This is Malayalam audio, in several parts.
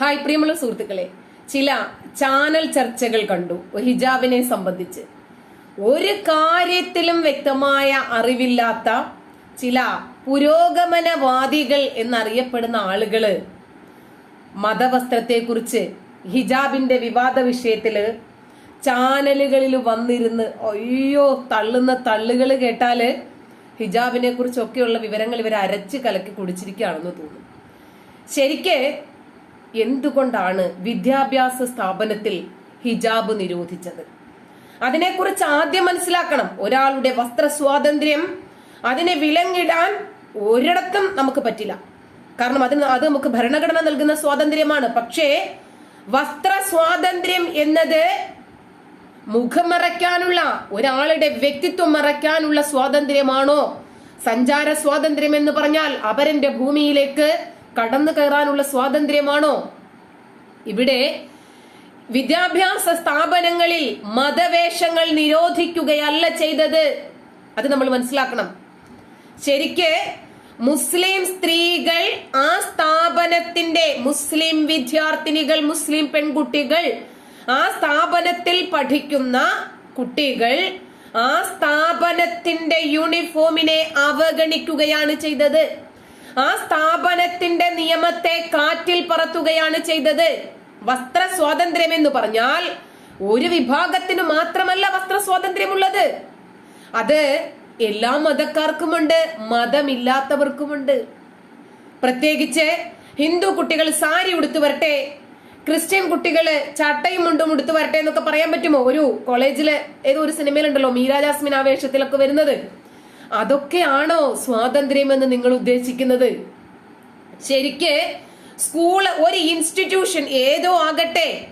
ഹായ് പ്രിയമുള്ള സുഹൃത്തുക്കളെ. ചില ചാനൽ ചർച്ചകൾ കണ്ടു ഹിജാബിനെ സംബന്ധിച്ച്. ഒരു കാര്യത്തിലും വ്യക്തമായ അറിവില്ലാത്ത ചില പുരോഗമനവാദികൾ എന്നറിയപ്പെടുന്ന ആളുകൾ മതവസ്ത്രത്തെക്കുറിച്ച് ഹിജാബിന്റെ വിവാദ വിഷയത്തിൽ ചാനലുകളിൽ വന്നിരുന്ന് അയ്യോ തള്ളുന്ന തള്ളുകൾ കേട്ടാൽ ഹിജാബിനെ കുറിച്ചൊക്കെയുള്ള വിവരങ്ങൾ ഇവർ അരച്ച് കലക്കി കുടിച്ചിരിക്കുകയാണെന്ന് തോന്നുന്നു ശരിക്ക് എന്തുകൊണ്ടാണ് വിദ്യാഭ്യാസ സ്ഥാപനത്തിൽ ഹിജാബ് നിരോധിച്ചത്? അതിനെക്കുറിച്ച് ആദ്യം മനസ്സിലാക്കണം. ഒരാളുടെ വസ്ത്ര സ്വാതന്ത്ര്യം അതിനെ വിലങ്ങിടാൻ ഒരിടത്തും നമുക്ക് പറ്റില്ല. കാരണം അതിന് അത് നമുക്ക് ഭരണഘടന നൽകുന്ന സ്വാതന്ത്ര്യമാണ്. പക്ഷേ വസ്ത്ര സ്വാതന്ത്ര്യം എന്നത് മുഖം മറയ്ക്കാനുള്ള ഒരാളുടെ വ്യക്തിത്വം മറയ്ക്കാനുള്ള സ്വാതന്ത്ര്യമാണോ? സഞ്ചാര സ്വാതന്ത്ര്യം എന്ന് പറഞ്ഞാൽ അവരെ ഭൂമിയിലേക്ക് കടന്നു കയറാനുള്ള സ്വാതന്ത്ര്യമാണോ? ഇവിടെ വിദ്യാഭ്യാസ സ്ഥാപനങ്ങളിൽ മതവേഷങ്ങൾ നിരോധിക്കുകയല്ല ചെയ്തത്. അത് നമ്മൾ മനസ്സിലാക്കണം. ശരിക്ക് മുസ്ലിം സ്ത്രീകൾ ആ സ്ഥാപനത്തിന്റെ മുസ്ലിം വിദ്യാർത്ഥിനികൾ മുസ്ലിം പെൺകുട്ടികൾ ആ സ്ഥാപനത്തിൽ പഠിക്കുന്ന കുട്ടികൾ ആ സ്ഥാപനത്തിന്റെ യൂണിഫോമിനെ അവഗണിക്കുകയാണ് ചെയ്തത്. ആ സ്ഥാപനത്തിന്റെ നിയമത്തെ കാറ്റിൽ പറത്തുകയാണ് ചെയ്തത്. വസ്ത്ര സ്വാതന്ത്ര്യം എന്ന് പറഞ്ഞാൽ ഒരു വിഭാഗത്തിന് മാത്രമല്ല വസ്ത്ര സ്വാതന്ത്ര്യമുള്ളത്. അത് എല്ലാ മതക്കാർക്കുമുണ്ട് മതമില്ലാത്തവർക്കുമുണ്ട്. പ്രത്യേകിച്ച് ഹിന്ദു കുട്ടികൾ സാരി ഉടുത്തു വരട്ടെ ക്രിസ്ത്യൻ കുട്ടികൾ ചട്ടയും മുണ്ടും ഉടുത്തു വരട്ടെ എന്നൊക്കെ പറയാൻ പറ്റുമോ? ഒരു കോളേജിൽ ഏതോ ഒരു സിനിമയിലുണ്ടല്ലോ മീരാജാസ്മിൻ ആവേശത്തിലൊക്കെ വരുന്നത്. അതൊക്കെയാണോ സ്വാതന്ത്ര്യമെന്ന് നിങ്ങൾ ഉദ്ദേശിക്കുന്നത്? ശരിക്ക് സ്കൂൾ ഒരു ഇൻസ്റ്റിറ്റ്യൂഷൻ ഏതോ ആകട്ടെ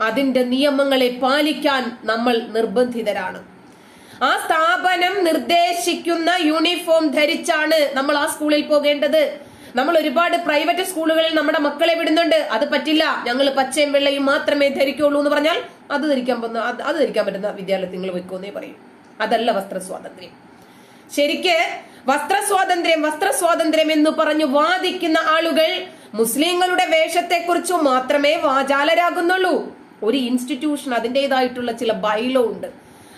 അതിന്റെ നിയമങ്ങളെ പാലിക്കാൻ നമ്മൾ നിർബന്ധിതരാണ്. ആ സ്ഥാപനം നിർദ്ദേശിക്കുന്ന യൂണിഫോം ധരിച്ചാണ് നമ്മൾ ആ സ്കൂളിൽ പോകേണ്ടത്. നമ്മൾ ഒരുപാട് പ്രൈവറ്റ് സ്കൂളുകളിൽ നമ്മുടെ മക്കളെ വിടുന്നുണ്ട്. അത് പറ്റില്ല. ഞങ്ങൾ പച്ചയും വെള്ളയും മാത്രമേ ധരിക്കുള്ളൂ എന്ന് പറഞ്ഞാൽ അത് ധരിക്കാൻ അത് അത് ധരിക്കാൻ പറ്റുന്ന വിദ്യാലയത്തിൽ നിങ്ങൾ വെക്കുമെന്നേ പറയും. അതല്ല വസ്ത്ര സ്വാതന്ത്ര്യം ശരിക്ക് വസ്ത്ര സ്വാതന്ത്ര്യം വസ്ത്ര സ്വാതന്ത്ര്യം എന്ന് പറഞ്ഞു വാദിക്കുന്ന ആളുകൾ മുസ്ലിങ്ങളുടെ വേഷത്തെക്കുറിച്ച് മാത്രമേ വാചാലരാകുന്നുള്ളൂ. ഒരു ഇൻസ്റ്റിറ്റ്യൂഷൻ അതിന്റെതായിട്ടുള്ള ചില ബൈലോ ഉണ്ട്.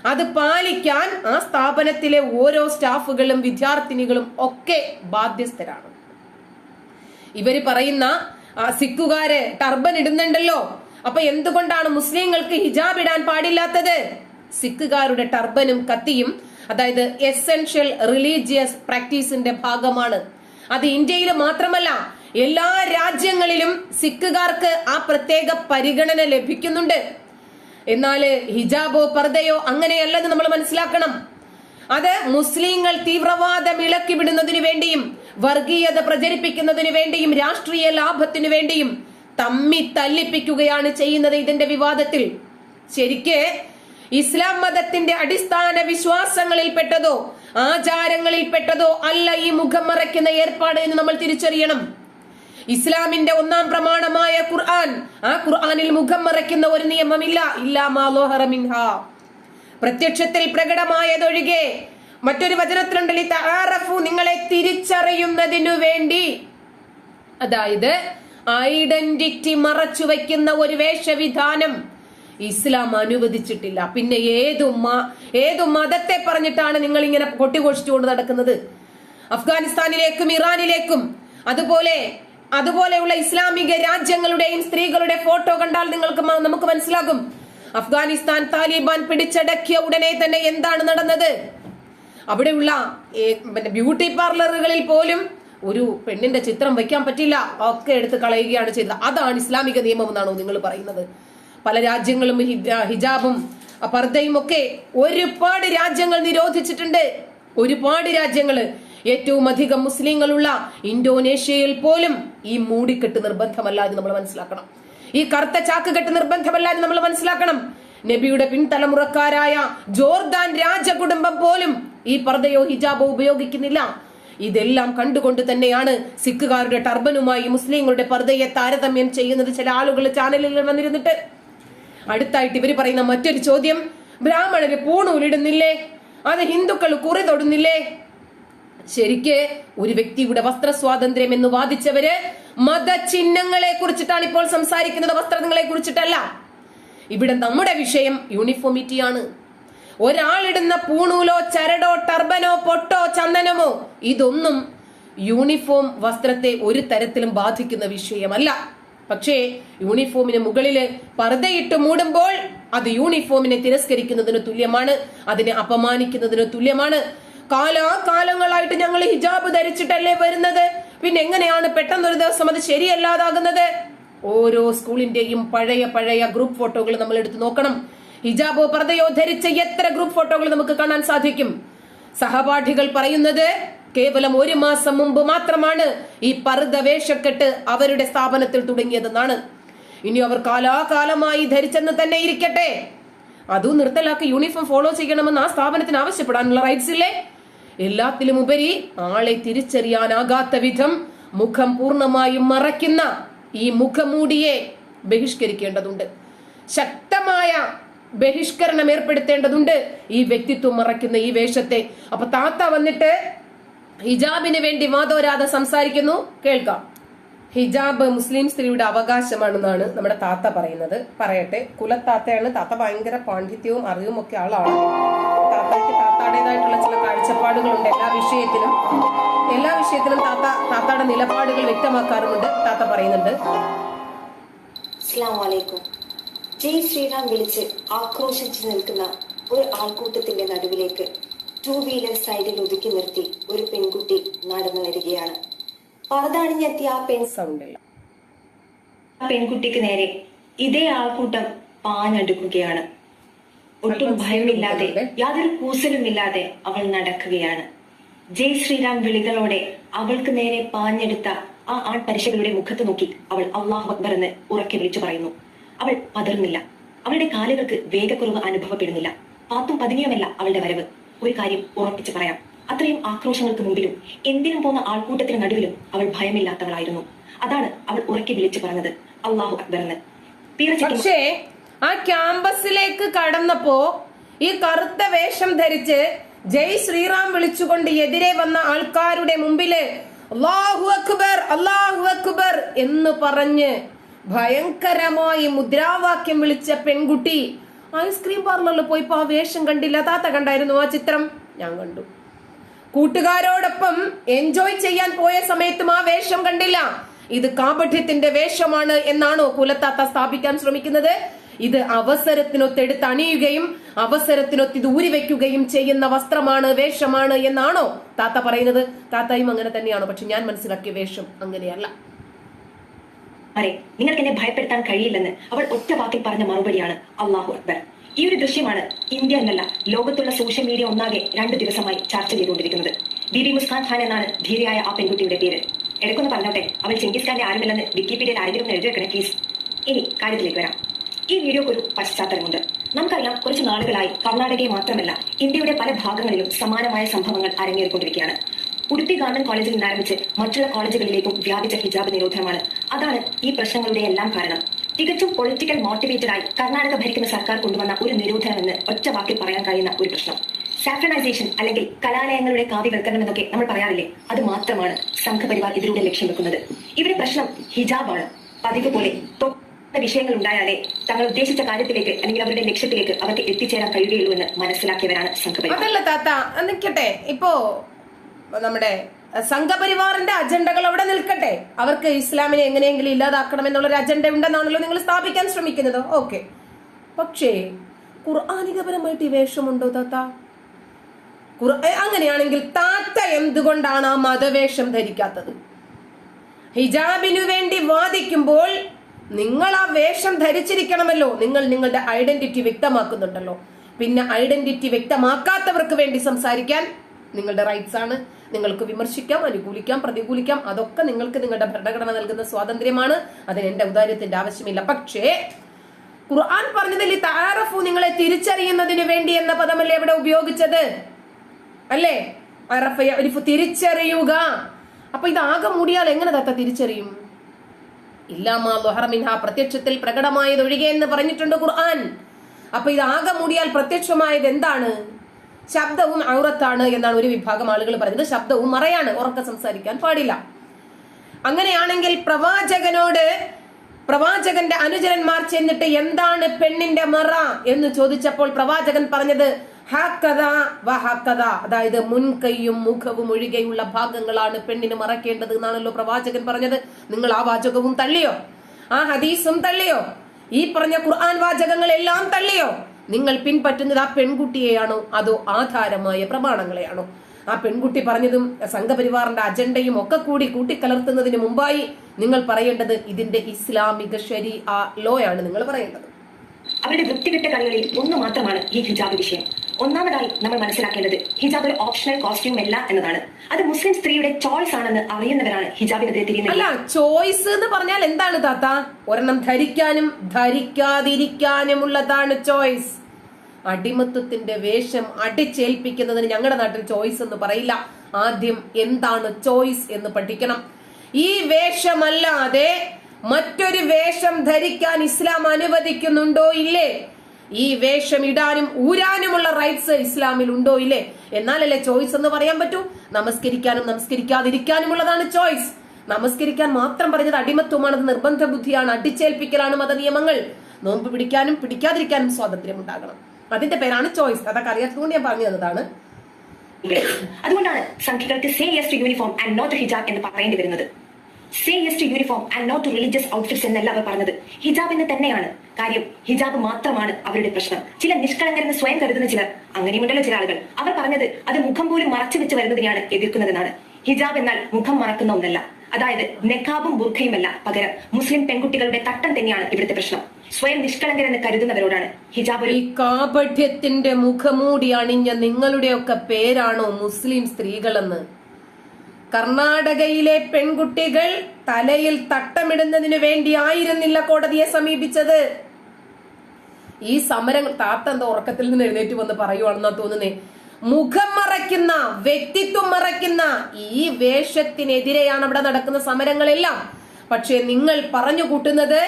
അത് പാലിക്കാൻ ആ സ്ഥാപനത്തിലെ ഓരോ സ്റ്റാഫുകളും വിദ്യാർത്ഥിനികളും ഒക്കെ ബാധ്യസ്ഥരാണ്. ഇവർ പറയുന്ന സിഖുകാര് ടർബൻ ഇടുന്നുണ്ടല്ലോ. അപ്പൊ എന്തുകൊണ്ടാണ് മുസ്ലിങ്ങൾക്ക് ഹിജാബ് ഇടാൻ പാടില്ലാത്തത്? സിഖുകാരുടെ ടർബനും കത്തിയും അതായത് എസെൻഷ്യൽ റിലീജിയസ് പ്രാക്ടീസിന്റെ ഭാഗമാണ്. അത് ഇന്ത്യയിൽ മാത്രമല്ല എല്ലാ രാജ്യങ്ങളിലും സിഖുകാർക്ക് ആ പ്രത്യേക പരിഗണന ലഭിക്കുന്നുണ്ട്. എന്നാൽ ഹിജാബോ പർദയോ അങ്ങനെയല്ലെന്ന് നമ്മൾ മനസ്സിലാക്കണം. അത് മുസ്ലിങ്ങൾ തീവ്രവാദം ഇളക്കി വിടുന്നതിനു വേണ്ടിയും വർഗീയത പ്രചരിപ്പിക്കുന്നതിനു വേണ്ടിയും രാഷ്ട്രീയ ലാഭത്തിനു വേണ്ടിയും തമ്മി തല്ലിപ്പിക്കുകയാണ് ചെയ്യുന്നത് ഇതിന്റെ വിവാദത്തിൽ. ശരിക്ക് ഇസ്ലാം മതത്തിന്റെ അടിസ്ഥാന വിശ്വാസങ്ങളിൽ പെട്ടതോ ആചാരങ്ങളിൽ പെട്ടതോ അല്ല ഈ മുഖം മറയ്ക്കുന്ന ഏർപ്പാട് എന്ന് നമ്മൾ തിരിച്ചറിയണം. ഇസ്ലാമിന്റെ ഒന്നാം പ്രമാണമായ ഖുർആൻ ആ ഖുർആനിൽ മുഖം മറയ്ക്കുന്ന ഒരു നിയമമില്ല. ഇല്ലാ മാലോഹറ മിൻഹ. പ്രത്യക്ഷത്തിൽ പ്രകടമായതൊഴികെ മറ്റൊരു വചനത്തിലുണ്ടല്ലോ താറഫു നിങ്ങളെ തിരിച്ചറിയുന്നതിനു വേണ്ടി. അതായത് ഐഡന്റിറ്റി മറച്ചു വയ്ക്കുന്ന ഒരു വേഷവിധാനം. ഇസ്ലാം അനുവദിച്ചിട്ടില്ല. പിന്നെ ഏത് ഉമ്മ ഏതു മതത്തെ പറഞ്ഞിട്ടാണ് നിങ്ങൾ ഇങ്ങനെ കൊട്ടിഘോഷിച്ചുകൊണ്ട് നടക്കുന്നത്? അഫ്ഗാനിസ്ഥാനിലേക്കും ഇറാനിലേക്കും. അതുപോലെ അതുപോലെയുള്ള ഇസ്ലാമിക രാജ്യങ്ങളുടെയും സ്ത്രീകളുടെ ഫോട്ടോ കണ്ടാൽ നിങ്ങൾക്ക് നമുക്ക് മനസ്സിലാകും. അഫ്ഗാനിസ്ഥാൻ താലിബാൻ പിടിച്ചടക്കിയ ഉടനെ തന്നെ എന്താണ് നടന്നത്? അവിടെയുള്ള ബ്യൂട്ടി പാർലറുകളിൽ പോലും ഒരു പെണ്ണിന്റെ ചിത്രം വെക്കാൻ പറ്റില്ല. ഒക്കെ എടുത്ത് കളയുകയാണ് ചെയ്തത്. അതാണ് ഇസ്ലാമിക നിയമം എന്നാണോ നിങ്ങൾ പറയുന്നത്? പല രാജ്യങ്ങളും ഹിജ- ഹിജാബും പർദ്ദയും ഒക്കെ ഒരുപാട് രാജ്യങ്ങൾ നിരോധിച്ചിട്ടുണ്ട്. ഒരുപാട് രാജ്യങ്ങൾ. ഏറ്റവും അധികം മുസ്ലിങ്ങളുള്ള ഇന്തോനേഷ്യയിൽ പോലും ഈ മൂടിക്കെട്ട് നിർബന്ധമല്ല എന്ന് നമ്മൾ മനസ്സിലാക്കണം. ഈ കറുത്ത ചാക്കുകെട്ട് നിർബന്ധമല്ല എന്ന് നമ്മൾ മനസ്സിലാക്കണം. നബിയുടെ പിൻതലമുറക്കാരായ ജോർദാൻ രാജകുടുംബം പോലും ഈ പർദ്ദയോ ഹിജാബോ ഉപയോഗിക്കുന്നില്ല. ഇതെല്ലാം കണ്ടുകൊണ്ട് തന്നെയാണ് സിഖുകാരുടെ ടർബനുമായി മുസ്ലിങ്ങളുടെ പർദ്ദയെ താരതമ്യം ചെയ്യുന്നത് ചില ആളുകൾ ചാനലിൽ വന്നിരുന്നിട്ട്. അടുത്തായിട്ട് ഇവർ പറയുന്ന മറ്റൊരു ചോദ്യം. ബ്രാഹ്മണര് പൂണൂലിടുന്നില്ലേ അത് ഹിന്ദുക്കൾ കുറി തൊടുന്നില്ലേ? ശരിക്ക് ഒരു വ്യക്തിയുടെ വസ്ത്ര സ്വാതന്ത്ര്യം എന്ന് വാദിച്ചവര് മതചിഹ്നങ്ങളെ കുറിച്ചിട്ടാണ് ഇപ്പോൾ സംസാരിക്കുന്നത്. വസ്ത്രങ്ങളെ കുറിച്ചിട്ടല്ല. ഇവിടെ നമ്മുടെ വിഷയം യൂണിഫോമിറ്റി യൂണിഫോമിറ്റിയാണ് ഒരാളിടുന്ന പൂണൂലോ ചരടോ ടർബനോ പൊട്ടോ ചന്ദനമോ ഇതൊന്നും യൂണിഫോം വസ്ത്രത്തെ ഒരു തരത്തിലും ബാധിക്കുന്ന വിഷയമല്ല. പക്ഷേ യൂണിഫോമിന് മുകളിൽ പർദ്ദയിട്ട് മൂടുമ്പോൾ അത് യൂണിഫോമിനെ തിരസ്കരിക്കുന്നതിന് തുല്യമാണ് അതിനെ അപമാനിക്കുന്നതിന് തുല്യമാണ്. കാലാകാലങ്ങളായിട്ട് ഞങ്ങൾ ഹിജാബ് ധരിച്ചിട്ടല്ലേ വരുന്നത്? പിന്നെ എങ്ങനെയാണ് പെട്ടെന്നൊരു ദിവസം അത് ശരിയല്ലാതാകുന്നത്? ഓരോ സ്കൂളിന്റെയും പഴയ പഴയ ഗ്രൂപ്പ് ഫോട്ടോകൾ നമ്മൾ എടുത്തു നോക്കണം. ഹിജാബോ പർദ്ദയോ ധരിച്ച എത്ര ഗ്രൂപ്പ് ഫോട്ടോകൾ നമുക്ക് കാണാൻ സാധിക്കും? സഹപാഠികൾ പറയുന്നത് കേവലം ഒരു മാസം മുമ്പ് മാത്രമാണ് ഈ പർദ്ദ വേഷക്കെട്ട് അവരുടെ സ്ഥാപനത്തിൽ തുടങ്ങിയതെന്നാണ്. ഇനി അവർ കാലാകാലമായി ധരിച്ചെന്ന് തന്നെ ഇരിക്കട്ടെ. അതും നിർത്തലാക്കി യൂണിഫോം ഫോളോ ചെയ്യണമെന്ന് ആ സ്ഥാപനത്തിന് ആവശ്യപ്പെടാനുള്ള റൈറ്റ്സ് ഇല്ലേ? എല്ലാത്തിലും ഉപരി ആളെ തിരിച്ചറിയാനാകാത്ത വിധം മുഖം പൂർണമായും മറയ്ക്കുന്ന ഈ മുഖമൂടിയെ ബഹിഷ്കരിക്കേണ്ടതുണ്ട്. ശക്തമായ ബഹിഷ്കരണം ഏർപ്പെടുത്തേണ്ടതുണ്ട് ഈ വ്യക്തിത്വം മറയ്ക്കുന്ന ഈ വേഷത്തെ. അപ്പൊ താത്ത വന്നിട്ട് ഹിജാബിന് വേണ്ടി വാദോരാതെ സംസാരിക്കുന്നു. കേൾക്കാം. ഹിജാബ് മുസ്ലിം സ്ത്രീയുടെ അവകാശമാണെന്നാണ് നമ്മുടെ താത്ത പറയുന്നത്. പറയട്ടെ കുലത്താത്തയാണ് താത്ത ഭയങ്കര പാണ്ഡിത്യവും അറിവും ഒക്കെ ആളാണ്. താത്തയ്ക്ക് താത്താടേതായിട്ടുള്ള ചില കാഴ്ചപ്പാടുകളുണ്ട് എല്ലാ വിഷയത്തിലും. എല്ലാ വിഷയത്തിലും താത്ത താത്തയുടെ നിലപാടുകൾ വ്യക്തമാക്കാറുമുണ്ട് താത്ത പറയുന്നുണ്ട്. ജയ് ശ്രീറാം വിളിച്ച് ആക്രോശിച്ചു നിൽക്കുന്ന ഒരു ആൾക്കൂട്ടത്തിന്റെ നടുവിലേക്ക് ടൂ വീലർ സൈഡിൽ ഒതുക്കി നിർത്തി ഒരു പെൺകുട്ടി നടന്നു വരികയാണ്. പർദ്ദണിഞ്ഞെത്തിയ ആ പെൺ സൗണ്ടല്ല. ആ പെൺകുട്ടിക്ക് നേരെ ഇതേ ആൾക്കൂട്ടം പാഞ്ഞടുക്കുകയാണ്. ഒട്ടും ഭയമില്ലാതെ യാതൊരു കൂസലുമില്ലാതെ അവൾ നടക്കുകയാണ്. ജയ് ശ്രീരാം വിളികളോടെ അവൾക്ക് നേരെ പാഞ്ഞെടുത്ത ആ ആൺ പരിശകളുടെ മുഖത്ത് നോക്കി അവൾ അള്ളാഹു അക്ബർ എന്ന് ഉറക്കെ വിളിച്ചു പറയുന്നു. അവൾ പതിർന്നില്ല അവളുടെ കാലുകൾക്ക് വേഗക്കുറവ് അനുഭവപ്പെടുന്നില്ല. പാത്തും പതുങ്ങിയുമല്ല അവളുടെ വരവ്. ഒരു കാര്യം ഉറപ്പിച്ചു പറയാം. അത്രയും ആക്രോശങ്ങൾക്ക് മുമ്പിലും എന്തിനും പോന്ന ആൾക്കൂട്ടത്തിന് നടുവിലും അവൾ ഭയമില്ലാത്തവളായിരുന്നു. അതാണ് അവൾ ഉറക്കി വിളിച്ചു പറഞ്ഞത്. അള്ളാഹു അക്ബർ എന്ന്. പക്ഷേ ആ ക്യാമ്പസിലേക്ക് കടന്നപ്പോ ഈ കറുത്ത വേഷം ധരിച്ച് ജയ് ശ്രീറാം വിളിച്ചുകൊണ്ട് എതിരെ വന്ന ആൾക്കാരുടെ മുമ്പിൽ അള്ളാഹു അക്ബർ അള്ളാഹു അക്ബർ എന്ന് പറഞ്ഞ് ഭയങ്കരമായി മുദ്രാവാക്യം വിളിച്ച പെൺകുട്ടി ഐസ്ക്രീം പാർലറിൽ പോയിപ്പോ ആ വേഷം കണ്ടില്ല. താത്ത കണ്ടായിരുന്നു ആ ചിത്രം. ഞാൻ കണ്ടു. കൂട്ടുകാരോടൊപ്പം എൻജോയ് ചെയ്യാൻ പോയ സമയത്തും ആ വേഷം കണ്ടില്ല. ഇത് കാപഠ്യത്തിന്റെ വേഷമാണ് എന്നാണോ കുലത്താത്ത സ്ഥാപിക്കാൻ ശ്രമിക്കുന്നത്? ഇത് അവസരത്തിനൊത്തെടുത്ത് അണിയുകയും അവസരത്തിനൊത്ത് ഇത് ഊരിവെക്കുകയും ചെയ്യുന്ന വസ്ത്രമാണ് വേഷമാണ് എന്നാണോ താത്ത പറയുന്നത്? താത്തയും അങ്ങനെ തന്നെയാണോ? പക്ഷെ ഞാൻ മനസ്സിലാക്കിയ വേഷം അങ്ങനെയല്ല. അരെ നിങ്ങൾക്ക് എന്നെ ഭയപ്പെടുത്താൻ കഴിയില്ലെന്ന് അവൾ ഒറ്റ വാക്കിൽ പറഞ്ഞ മറുപടിയാണ് അള്ളാഹു അക്ബർ. ഈ ഒരു ദൃശ്യമാണ് ഇന്ത്യ എന്നല്ല ലോകത്തുള്ള സോഷ്യൽ മീഡിയ ഒന്നാകെ രണ്ടു ദിവസമായി ചർച്ച ചെയ്തുകൊണ്ടിരിക്കുന്നത്. ബിബി മുസ്കാൻ ഖാൻ എന്നാണ് ധീരയായ ആ പെൺകുട്ടിയുടെ പേര്. എടുക്കുന്ന പറഞ്ഞോട്ടെ അവൾ ചെങ്കിസ് ഖാന്റെ ആരുമല്ലെന്ന് വിക്കിപീഡിയയിൽ ആരെങ്കിലും എഴുതി വെക്കണേ പ്ലീസ് ഇനി കാര്യത്തിലേക്ക് വരാം. ഈ വീഡിയോക്ക് ഒരു പശ്ചാത്തലമുണ്ട്. നമുക്കറിയാം കുറച്ച് നാളുകളായി കർണാടകയെ മാത്രമല്ല ഇന്ത്യയുടെ പല ഭാഗങ്ങളിലും സമാനമായ സംഭവങ്ങൾ അരങ്ങേറിക്കൊണ്ടിരിക്കുകയാണ്. ഉടുപ്പി ഗവൺമെന്റ് കോളേജിൽ നിന്ന് ആരംഭിച്ച് മറ്റുള്ള കോളേജുകളിലേക്കും വ്യാപിച്ച ഹിജാബ് നിരോധനമാണ്. അതാണ് ഈ പ്രശ്നങ്ങളുടെ എല്ലാം കാരണം. തികച്ചും പൊളിറ്റിക്കൽ മോട്ടിവേറ്റഡ് ആയി കർണാടക ഭരിക്കുന്ന സർക്കാർ കൊണ്ടുവന്ന ഒരു നിരോധനമെന്ന് ഒറ്റ വാക്കിൽ പറയാൻ കഴിയുന്ന ഒരു പ്രശ്നം. സാഫ്രണൈസേഷൻ അല്ലെങ്കിൽ കലാലയങ്ങളുടെ കാവ്യവൽക്കരണം എന്നൊക്കെ നമ്മൾ പറയാറില്ലേ? അത് മാത്രമാണ് സംഘപരിവാർ ഇതിലൂടെ ലക്ഷ്യം വെക്കുന്നത്. ഇവിടെ പ്രശ്നം ഹിജാബാണ്. പതിവ് പോലെ വിഷയങ്ങൾ ഉണ്ടായാലേ തങ്ങൾ ഉദ്ദേശിച്ച കാര്യത്തിലേക്ക് അല്ലെങ്കിൽ അവരുടെ ലക്ഷ്യത്തിലേക്ക് അവർക്ക് എത്തിച്ചേരാൻ കഴിയുകയുള്ളൂ എന്ന് മനസ്സിലാക്കിയവരാണ് സംഘപരിവാർ. അതല്ല താത്ത നിൽക്കട്ടെ ഇപ്പോ നമ്മുടെ സംഘപരിവാറിന്റെ അജണ്ടകൾ അവിടെ നിൽക്കട്ടെ. അവർക്ക് ഇസ്ലാമിനെ എങ്ങനെയെങ്കിലും ഇല്ലാതാക്കണം എന്നുള്ള ഒരു അജണ്ട ഉണ്ടെന്നാണല്ലോ നിങ്ങൾ സ്ഥാപിക്കാൻ ശ്രമിക്കുന്നത്. ഓക്കെ. പക്ഷേ ഖുർആാനികപരമായിട്ട് ഈ വേഷമുണ്ടോ താത്ത? അങ്ങനെയാണെങ്കിൽ താത്ത എന്തുകൊണ്ടാണ് ആ മതവേഷം ധരിക്കാത്തത്? ഹിജാബിനു വേണ്ടി വാദിക്കുമ്പോൾ നിങ്ങൾ ആ വേഷം ധരിച്ചിരിക്കണമല്ലോ. നിങ്ങൾ നിങ്ങളുടെ ഐഡന്റിറ്റി വ്യക്തമാക്കുന്നുണ്ടല്ലോ. പിന്നെ ഐഡന്റിറ്റി വ്യക്തമാക്കാത്തവർക്ക് വേണ്ടി സംസാരിക്കാൻ നിങ്ങളുടെ റൈറ്റ്സ് ആണ് നിങ്ങൾക്ക് വിമർശിക്കാം അനുകൂലിക്കാം പ്രതികൂലിക്കാം. അതൊക്കെ നിങ്ങൾക്ക് നിങ്ങളുടെ ഭരണഘടന നൽകുന്ന സ്വാതന്ത്ര്യമാണ്. അതിന് എന്റെ ഔദാര്യത്തിന്റെ ആവശ്യമില്ല. പക്ഷേ ഖുർആൻ പറഞ്ഞതിൽ താറഫു നിങ്ങളെ തിരിച്ചറിയുന്നതിന് വേണ്ടി എന്ന പദമല്ലേ ഇവിടെ ഉപയോഗിച്ചത്? അല്ലേ? തിരിച്ചറിയുക. അപ്പൊ ഇത് ആകെ മൂടിയാൽ എങ്ങനെ തത്ത തിരിച്ചറിയും? ഇല്ലാമാ പ്രത്യക്ഷത്തിൽ പ്രകടമായത് ഒഴികെ എന്ന് പറഞ്ഞിട്ടുണ്ട് ഖുർആൻ. അപ്പൊ ഇത് ആകെ മൂടിയാൽ പ്രത്യക്ഷമായത് എന്താണ്? ശബ്ദവും ഔറത്താണ് എന്നാണ് ഒരു വിഭാഗം ആളുകൾ പറയുന്നത്. ശബ്ദവും മറയാണ്. ഉറക്കെ സംസാരിക്കാൻ പാടില്ല. അങ്ങനെയാണെങ്കിൽ പ്രവാചകനോട് പ്രവാചകന്റെ അനുചരന്മാർ ചെന്നിട്ട് എന്താണ് പെണ്ണിന്റെ മറ എന്ന് ചോദിച്ചപ്പോൾ പ്രവാചകൻ പറഞ്ഞത് അതായത് മുൻകൈയും മുഖവും ഒഴികെയുള്ള ഭാഗങ്ങളാണ് പെണ്ണിന് മറക്കേണ്ടത് എന്നാണല്ലോ പ്രവാചകൻ പറഞ്ഞത്. നിങ്ങൾ ആ വാചകവും തള്ളിയോ? ആ ഹദീസും തള്ളിയോ? ഈ പറഞ്ഞ ഖുർആൻ വാചകങ്ങളെല്ലാം തള്ളിയോ? നിങ്ങൾ പിൻപറ്റുന്നത് ആ പെൺകുട്ടിയെയാണോ? അതോ ആധാരമായ പ്രമാണങ്ങളെയാണോ? ആ പെൺകുട്ടി പറഞ്ഞതും സംഘപരിവാറിന്റെ അജണ്ടയും ഒക്കെ കൂടി കൂട്ടിക്കലർത്തുന്നതിന് മുമ്പായി നിങ്ങൾ പറയേണ്ടത് ഇതിന്റെ ഇസ്ലാമിക ശരി ആ ലോ ആണ് നിങ്ങൾ പറയേണ്ടത്. അവരുടെ വൃത്തികെട്ട കളികളിൽ ഒന്ന് മാത്രമാണ് ഈ ഹിജാബ് വിഷയം. ഒന്നാമതായി നമ്മൾ മനസ്സിലാക്കേണ്ടത് ഹിജാബ് ഒരു ഓപ്ഷണൽ കോസ്റ്റ്യൂം അല്ല എന്നതാണ്. അത് മുസ്ലിം സ്ത്രീയുടെ ചോയ്സ് ആണെന്ന് അറിയുന്നവരാണ് ഹിജാബിനെതിരെ തിരിയുന്നത് അല്ല ചോയ്സ് എന്ന് പറഞ്ഞാൽ എന്താണ് താത്ത? ഒരെണ്ണം ധരിക്കാനും ധരിക്കാതിരിക്കാനുമുള്ളതാണ് ചോയ്സ് അടിമത്വത്തിന്റെ വേഷം അടിച്ചേൽപ്പിക്കുന്നതിന് ഞങ്ങളുടെ നാട്ടിൽ ചോയ്സ് എന്ന് പറയില്ല. ആദ്യം എന്താണ് ചോയ്സ് എന്ന് പഠിക്കണം. ഈ വേഷമല്ലാതെ മറ്റൊരു വേഷം ധരിക്കാൻ ഇസ്ലാം അനുവദിക്കുന്നുണ്ടോ ഇല്ലേ? ഈ വേഷം ഇടാനും ഊരാനുമുള്ള റൈറ്റ്സ് ഇസ്ലാമിൽ ഉണ്ടോ ഇല്ലേ? എന്നാലല്ലേ ചോയ്സ് എന്ന് പറയാൻ പറ്റൂ? നമസ്കരിക്കാനും നമസ്കരിക്കാതിരിക്കാനുമുള്ളതാണ് ചോയ്സ് നമസ്കരിക്കാൻ മാത്രം പറഞ്ഞത് അടിമത്വമാണത് നിർബന്ധ ബുദ്ധിയാണ് അടിച്ചേൽപ്പിക്കലാണ് മത നിയമങ്ങൾ നോമ്പ് പിടിക്കാനും പിടിക്കാതിരിക്കാനും സ്വാതന്ത്ര്യം ഉണ്ടാകണം അതിന്റെ പേരാണ് ചോയ്സ്. അതൊക്കെ അറിയാത്തതുകൊണ്ട് ഞാൻ പറഞ്ഞു തന്നതാണ്. അതുകൊണ്ടാണ് സംഘികൾക്ക് say yes to uniform and not hijab എന്ന് പറയേണ്ടി വരുന്നത്. Say yes to uniform and not religious outfits എന്നല്ല അവർ പറഞ്ഞത്. ഹിജാബ് എന്ന് തന്നെയാണ്. കാര്യം ഹിജാബ് മാത്രമാണ് അവരുടെ പ്രശ്നം. ചില നിഷ്കളങ്കരെന്ന് സ്വയം കരുതുന്ന ചിലർ അങ്ങനെയുണ്ടല്ലോ ചില ആളുകൾ. അവർ പറഞ്ഞത് അത് മുഖം പോലും മറച്ചു വെച്ച് വരുന്നതിനെയാണ് എതിർക്കുന്നതെന്നാണ്. ഹിജാബ് എന്നാൽ മുഖം മറക്കുന്ന ഒന്നല്ല. അതായത് നെക്കാബും ബുർഖയുമല്ല പകരം. മുസ്ലിം പെൺകുട്ടികളുടെ തട്ടം തന്നെയാണ് ഇവിടുത്തെ പ്രശ്നം. സ്വയം നിഷ്കളങ്കരെന്ന് കരുതുന്നവരോടാണ് ഹിജാബ് ഈ കാപഠ്യത്തിന്റെ മുഖമൂടി അണിഞ്ഞ നിങ്ങളുടെയൊക്കെ പേരാണോ മുസ്ലിം സ്ത്രീകളെന്ന്? കർണാടകയിലെ പെൺകുട്ടികൾ തലയിൽ തട്ടമിടുന്നതിന് വേണ്ടി ആയിരുന്നില്ല കോടതിയെ സമീപിച്ചത്. ഈ സമരം താത്ത എന്താ ഉറക്കത്തിൽ നിന്ന് എഴുന്നേറ്റ് വന്ന് പറയുവാണെന്നാ തോന്നുന്നേ? മുഖം മറയ്ക്കുന്ന വ്യക്തിത്വം മറയ്ക്കുന്ന ഈ വേഷത്തിനെതിരെയാണ് അവിടെ നടക്കുന്ന സമരങ്ങളെല്ലാം. പക്ഷേ നിങ്ങൾ പറഞ്ഞു കൂട്ടുന്നത്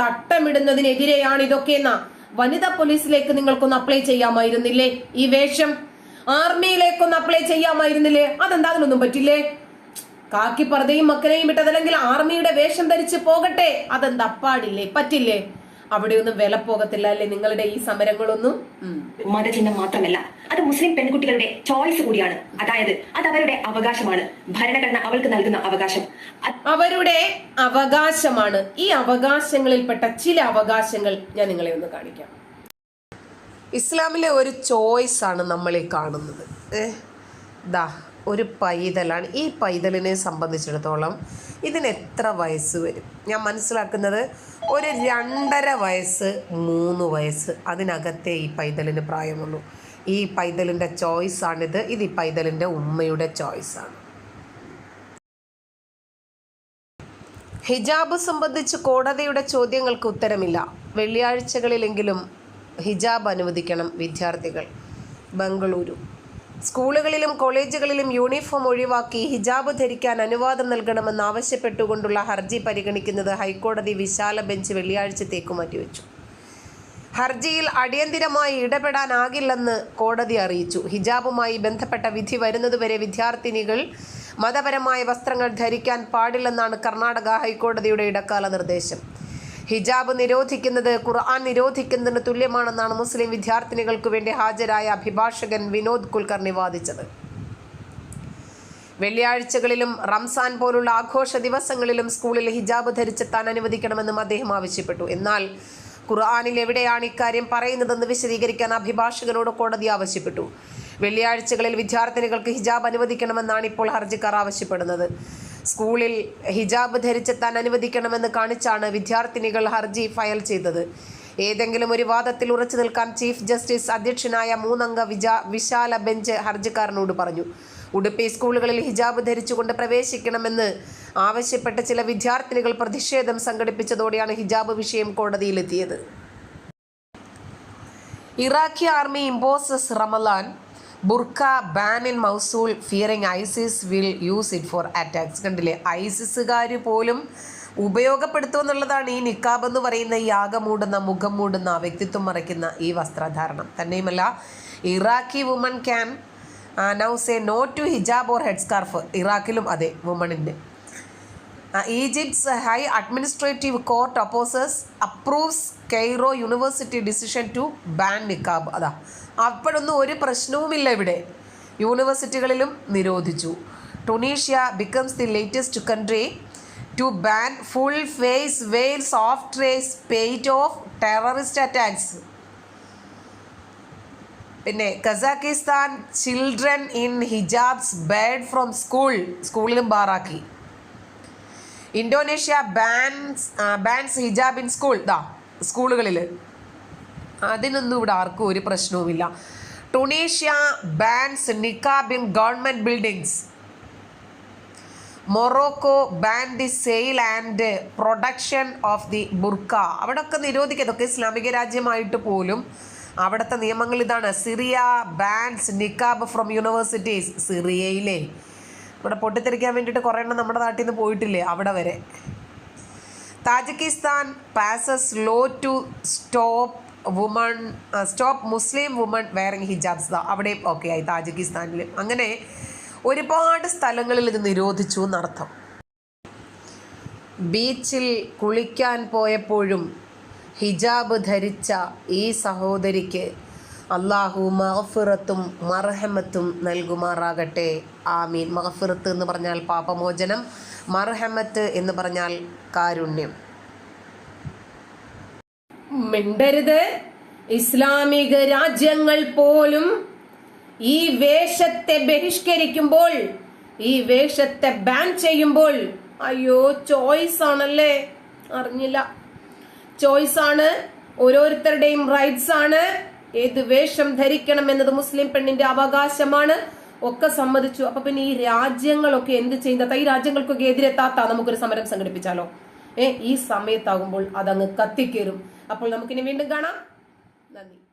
തട്ടമിടുന്നതിനെതിരെയാണ് ഇതൊക്കെ എന്നാ വനിതാ പോലീസിലേക്ക് നിങ്ങൾക്കൊന്ന് അപ്ലൈ ചെയ്യാമായിരുന്നില്ലേ? ഈ വേഷം ആർമിയിലേക്കൊന്ന് അപ്ലൈ ചെയ്യാമായിരുന്നില്ലേ? അതെന്താ അതിനൊന്നും പറ്റില്ലേ? കാക്കി പർദ്ദയും മക്കനെയും ഇട്ടതല്ലെങ്കിൽ ആർമിയുടെ വേഷം ധരിച്ച് പോകട്ടെ? അതെന്താ പാടില്ലേ? പറ്റില്ലേ? അവിടെയൊന്നും വില പോകത്തില്ല. അല്ലെ? നിങ്ങളുടെ ഈ സമരങ്ങളൊന്നും. മതചിഹ്നം മാത്രമല്ല അത് മുസ്ലിം പെൺകുട്ടികളുടെ ചോയ്സ് കൂടിയാണ്. അതായത് അത് അവരുടെ അവകാശമാണ്. ഭരണഘടന അവൾക്ക് നൽകുന്ന അവകാശം. അവരുടെ അവകാശമാണ്. ഈ അവകാശങ്ങളിൽപ്പെട്ട ചില അവകാശങ്ങൾ ഞാൻ നിങ്ങളെ ഒന്ന് കാണിക്കാം. ഇസ്ലാമിലെ ഒരു ചോയ്സ് ആണ് നമ്മൾ ഈ കാണുന്നത്. ഏഹ് ദാ ഒരു പൈതലാണ്. ഈ പൈതലിനെ സംബന്ധിച്ചിടത്തോളം ഇതിന് എത്ര വയസ്സ് വരും? ഞാൻ മനസ്സിലാക്കുന്നത് ഒരു രണ്ടര വയസ്സ് മൂന്ന് വയസ്സ് അതിനകത്തേ ഈ പൈതലിന് പ്രായമുള്ളൂ. ഈ പൈതലിന്റെ ചോയ്സാണിത് ഇത് ഈ പൈതലിന്റെ ഉമ്മയുടെ ചോയ്സാണ് ഹിജാബ് സംബന്ധിച്ച് കോടതിയുടെ ചോദ്യങ്ങൾക്ക് ഉത്തരമില്ല. വെള്ളിയാഴ്ചകളിലെങ്കിലും ഹിജാബ് അനുവദിക്കണം വിദ്യാർത്ഥികൾ. ബംഗളൂരു. സ്കൂളുകളിലും കോളേജുകളിലും യൂണിഫോം ഒഴിവാക്കി ഹിജാബ് ധരിക്കാൻ അനുവാദം നൽകണമെന്ന് ആവശ്യപ്പെട്ടുകൊണ്ടുള്ള ഹർജി പരിഗണിക്കുന്നത് ഹൈക്കോടതി വിശാല ബെഞ്ച് വെള്ളിയാഴ്ചത്തേക്ക് മാറ്റിവെച്ചു. ഹർജിയിൽ അടിയന്തിരമായി ഇടപെടാനാകില്ലെന്ന് കോടതി അറിയിച്ചു. ഹിജാബുമായി ബന്ധപ്പെട്ട വിധി വരുന്നതുവരെ വിദ്യാർത്ഥിനികൾ മതപരമായ വസ്ത്രങ്ങൾ ധരിക്കാൻ പാടില്ലെന്നാണ് കർണാടക ഹൈക്കോടതിയുടെ ഇടക്കാല നിർദ്ദേശം. ഹിജാബ് നിരോധിക്കുന്നത് ഖുർആൻ നിരോധിക്കുന്നതിന് തുല്യമാണെന്നാണ് മുസ്ലിം വിദ്യാർത്ഥിനികൾക്ക് വേണ്ടി ഹാജരായ അഭിഭാഷകൻ വിനോദ് കുൽക്കർണി വാദിച്ചത് വെള്ളിയാഴ്ചകളിലും റംസാൻ പോലുള്ള ആഘോഷ ദിവസങ്ങളിലും സ്കൂളിൽ ഹിജാബ് ധരിച്ചെത്താൻ അനുവദിക്കണമെന്നും അദ്ദേഹം ആവശ്യപ്പെട്ടു. എന്നാൽ ഖുർആാനിൽ എവിടെയാണ് ഇക്കാര്യം പറയുന്നതെന്ന് വിശദീകരിക്കാൻ അഭിഭാഷകനോട് കോടതി ആവശ്യപ്പെട്ടു. വെള്ളിയാഴ്ചകളിൽ വിദ്യാർത്ഥിനികൾക്ക് ഹിജാബ് അനുവദിക്കണമെന്നാണ് ഇപ്പോൾ ഹർജിക്കാർ ആവശ്യപ്പെടുന്നത്. സ്കൂളിൽ ഹിജാബ് ധരിച്ചെത്താൻ അനുവദിക്കണമെന്ന് കാണിച്ചാണ് വിദ്യാർത്ഥിനികൾ ഹർജി ഫയൽ ചെയ്തത്. ഏതെങ്കിലും ഒരു വാദത്തിൽ ഉറച്ചു നിൽക്കാൻ ചീഫ് ജസ്റ്റിസ് അധ്യക്ഷനായ മൂന്നംഗ വിജാ വിശാല ബെഞ്ച് ഹർജിക്കാരനോട് പറഞ്ഞു. ഉടുപ്പി സ്കൂളുകളിൽ ഹിജാബ് ധരിച്ചുകൊണ്ട് പ്രവേശിക്കണമെന്ന് ആവശ്യപ്പെട്ട ചില വിദ്യാർത്ഥിനികൾ പ്രതിഷേധം സംഘടിപ്പിച്ചതോടെയാണ് ഹിജാബ് വിഷയം കോടതിയിലെത്തിയത്. Iraqi army imposes Ramadan burqa ban in Mosul fearing ISIS will use it for attacks കണ്ടില്ലേ? ഐസിസുകാർ പോലും ഉപയോഗപ്പെടുത്തുക എന്നുള്ളതാണ് ഈ നിക്കാബ് എന്ന് പറയുന്ന ഈ ആകെ മൂടുന്ന മുഖം മൂടുന്ന വ്യക്തിത്വം മറയ്ക്കുന്ന ഈ വസ്ത്രധാരണം. തന്നെയുമല്ല Iraqi woman can now say no to hijab or head scarf ഇറാഖിലും അതെ വുമണിന്റെ Egypt's high administrative court opposes approves Cairo university decision to ban niqab. അതാ അപ്പോഴൊന്നും ഒരു പ്രശ്നവുമില്ല ഇവിടെ. യൂണിവേഴ്സിറ്റികളിലും നിരോധിച്ചു. Tunisia becomes the latest country to ban full face veil soft race spate of terrorist attacks പിന്നെ Kazakhstan children in hijabs barred from school സ്കൂളിലും ബാറാക്കി. Indonesia bans bans hijab in school ദാ സ്കൂളുകളിൽ അതിനൊന്നും ഇവിടെ ആർക്കും ഒരു പ്രശ്നവുമില്ല. Tunisia bans niqab in government buildings. Morocco ban the sale and production of the burqa. അവിടെയൊക്കെ നിരോധിക്കുക ഇതൊക്കെ ഇസ്ലാമിക രാജ്യമായിട്ട് പോലും അവിടുത്തെ നിയമങ്ങൾ ഇതാണ്. Syria bans niqab from universities. സിറിയയിലെ ഇവിടെ പൊട്ടിത്തെറിക്കാൻ വേണ്ടിയിട്ട് കുറേ എണ്ണം നമ്മുടെ നാട്ടിൽ നിന്ന് പോയിട്ടില്ലേ അവിടെ വരെ. Tajikistan passes law to stop woman stop Muslim woman wearing hijabs അവിടെയും ഓക്കെ ആയി താജിക്കിസ്ഥാനിൽ അങ്ങനെ ഒരുപാട് സ്ഥലങ്ങളിൽ ഇത് നിരോധിച്ചു എന്നർത്ഥം. ബീച്ചിൽ കുളിക്കാൻ പോയപ്പോഴും ഹിജാബ് ധരിച്ച ഈ സഹോദരിക്ക് അള്ളാഹു മഹഫിറത്തും മർഹമത്തും നൽകുമാറാകട്ടെ. ആമീൻ. മഹഫിറത്ത് എന്ന് പറഞ്ഞാൽ പാപമോചനം മർഹമത്ത് എന്ന് പറഞ്ഞാൽ കാരുണ്യം. മിണ്ടരുത് ഇസ്ലാമിക രാജ്യങ്ങൾ പോലും ഈ വേഷത്തെ ബഹിഷ്കരിക്കുമ്പോൾ ഈ വേഷത്തെ ബാൻ ചെയ്യുമ്പോൾ അയ്യോ ചോയ്സ് ആണല്ലേ? അറിഞ്ഞില്ല. ചോയ്സ് ആണ്. ഓരോരുത്തരുടെയും റൈറ്റ്സ് ആണ്. ഏത് വേഷം ധരിക്കണം എന്നത് മുസ്ലിം പെണ്ണിന്റെ അവകാശമാണ്. ഒക്കെ സമ്മതിച്ചു. അപ്പൊ പിന്നെ ഈ രാജ്യങ്ങളൊക്കെ എന്ത് ചെയ്യുന്ന ഈ രാജ്യങ്ങൾക്കൊക്കെ എതിരെ താത്ത നമുക്കൊരു സമരം സംഘടിപ്പിച്ചാലോ? ഏ ഈ സമയത്താകുമ്പോൾ അതങ്ങ് കത്തിക്കേറും. അപ്പോൾ നമുക്കിനി വീണ്ടും കാണാം. നന്ദി.